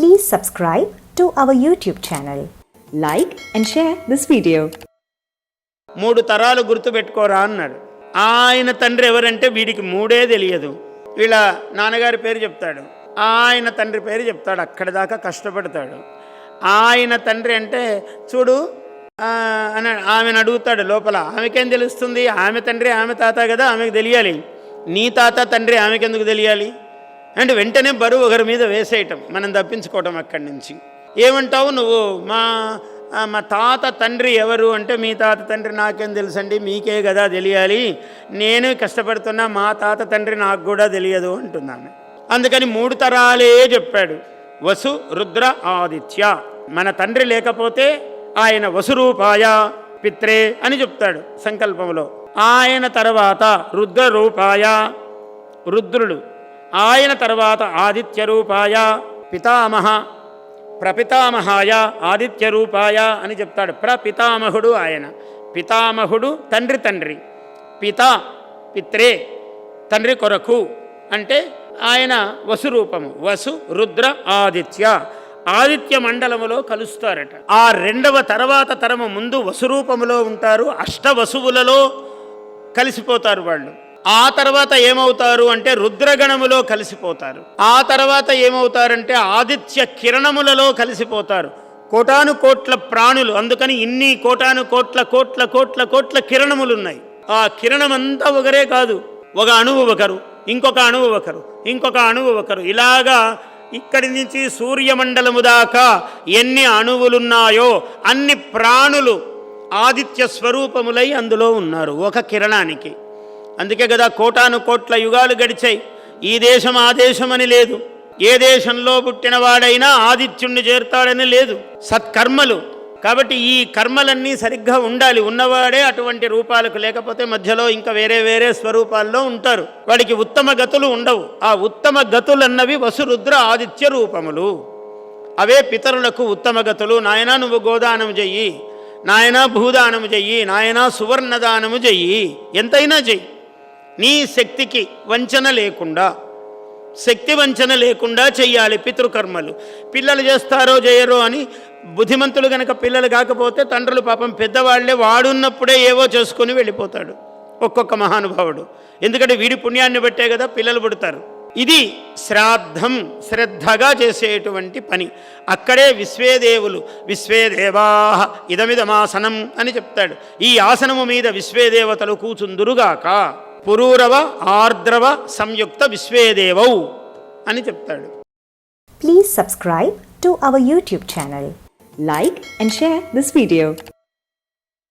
Please subscribe to our YouTube channel. Like and share this video. మూడు తరాలు గుర్తుపెట్టుకోరా అన్నాడు. ఆయన తండ్రి ఎవరంటే వీడికి మూడే తెలియదు. వీళ్ళ నాన్నగారి పేరు చెప్తాడు. ఆయన తండ్రి పేరు చెప్తాడు. అక్కడి దాకా కష్టపడతాడు. ఆయన తండ్రి అంటే చూడు అని ఆమెను అడుగుతాడు లోపల. ఆమెకేం తెలుస్తుంది? ఆమె తండ్రి ఆమె తాత కదా ఆమెకు తెలియాలి. నీ తాత తండ్రి ఆమెకెందుకు తెలియాలి? అంటే వెంటనే బరువు ఒకరి మీద వేసేయటం మనం తప్పించుకోవటం అక్కడి నుంచి. ఏమంటావు నువ్వు? మా మా తాత తండ్రి ఎవరు అంటే మీ తాత తండ్రి నాకేం తెలుసండి? మీకే కదా తెలియాలి. నేను కష్టపడుతున్నా మా తాత తండ్రి నాకు కూడా తెలియదు అంటున్నాను అందుకని మూడు తరాలే చెప్పాడు. వసు రుద్ర ఆదిత్య. మన తండ్రి లేకపోతే ఆయన వసురూపాయ పిత్రే అని చెప్తాడు సంకల్పంలో. ఆయన తర్వాత రుద్ర రూపాయ రుద్రుడు. ఆయన తర్వాత ఆదిత్య రూపాయ పితామహ ప్రపితామహాయ ఆదిత్య రూపాయ అని చెప్తాడు. ప్రపితామహుడు ఆయన. పితామహుడు తండ్రి తండ్రి. పిత పిత్రే తండ్రి కొరకు అంటే ఆయన వసు రూపము వసు రుద్ర ఆదిత్య. ఆదిత్య మండలములో కలుస్తారట. ఆ రెండవ తర్వాత తరము ముందు వసురూపములో ఉంటారు. అష్టవసువులలో కలిసిపోతారు వాళ్ళు. ఆ తర్వాత ఏమవుతారు అంటే రుద్రగణములో కలిసిపోతారు. ఆ తర్వాత ఏమవుతారంటే ఆదిత్య కిరణములలో కలిసిపోతారు. కోటాను కోట్ల ప్రాణులు అందుకని ఇన్ని కోటాను కోట్ల కోట్ల కోట్ల కోట్ల కిరణములు ఉన్నాయి ఆ కిరణమంతా ఒకరే కాదు ఒక అణువు ఒకరు ఇంకొక అణువు ఒకరు ఇంకొక అణువు ఒకరు. ఇలాగా ఇక్కడి నుంచి సూర్యమండలము దాకా ఎన్ని అణువులున్నాయో అన్ని ప్రాణులు ఆదిత్య స్వరూపములై అందులో ఉన్నారు ఒక కిరణానికి. అందుకే కదా కోటాను కోట్ల యుగాలు గడిచాయి. ఈ దేశం ఆ దేశం అని లేదు. ఏ దేశంలో పుట్టినవాడైనా ఆదిత్యుణ్ణి చేరుతాడని లేదు. సత్కర్మలు. కాబట్టి ఈ కర్మలన్నీ సరిగ్గా ఉండాలి. ఉన్నవాడే అటువంటి రూపాలకు లేకపోతే మధ్యలో ఇంకా వేరే వేరే స్వరూపాల్లో ఉంటారు. వాడికి ఉత్తమ గతులు ఉండవు. ఆ ఉత్తమ గతులన్నవి వసురుద్ర ఆదిత్య రూపములు. అవే పితరులకు ఉత్తమ గతులు. నాయన నువ్వు గోదానము చెయ్యి నాయన భూదానము చెయ్యి నాయన సువర్ణదానము చెయ్యి ఎంతైనా చెయ్యి నీ శక్తికి వంచన లేకుండా శక్తి వంచన లేకుండా చెయ్యాలి పితృకర్మలు. పిల్లలు చేస్తారో చేయరో అని బుద్ధిమంతులు గనక పిల్లలు కాకపోతే తండ్రులు పాపం పెద్దవాళ్ళే వాడున్నప్పుడే ఏవో చేసుకొని వెళ్ళిపోతాడు. ఒక్కొక్క మహానుభావుడు. ఎందుకంటే వీడి పుణ్యాన్ని బట్టే కదా పిల్లలు పుడతారు. ఇది శ్రాద్ధం శ్రద్ధగా చేసేటువంటి పని. అక్కడే విశ్వేదేవులు విశ్వేదేవా ఇదమిదమాసనం అని చెప్తాడు. ఈ ఆసనము మీద విశ్వేదేవతలు కూచుందురుగాక. పురూరవ ఆర్ద్రవ సంయుక్త విశ్వేదేవౌ అని చెప్తాడు please subscribe to our YouTube channel like and share this video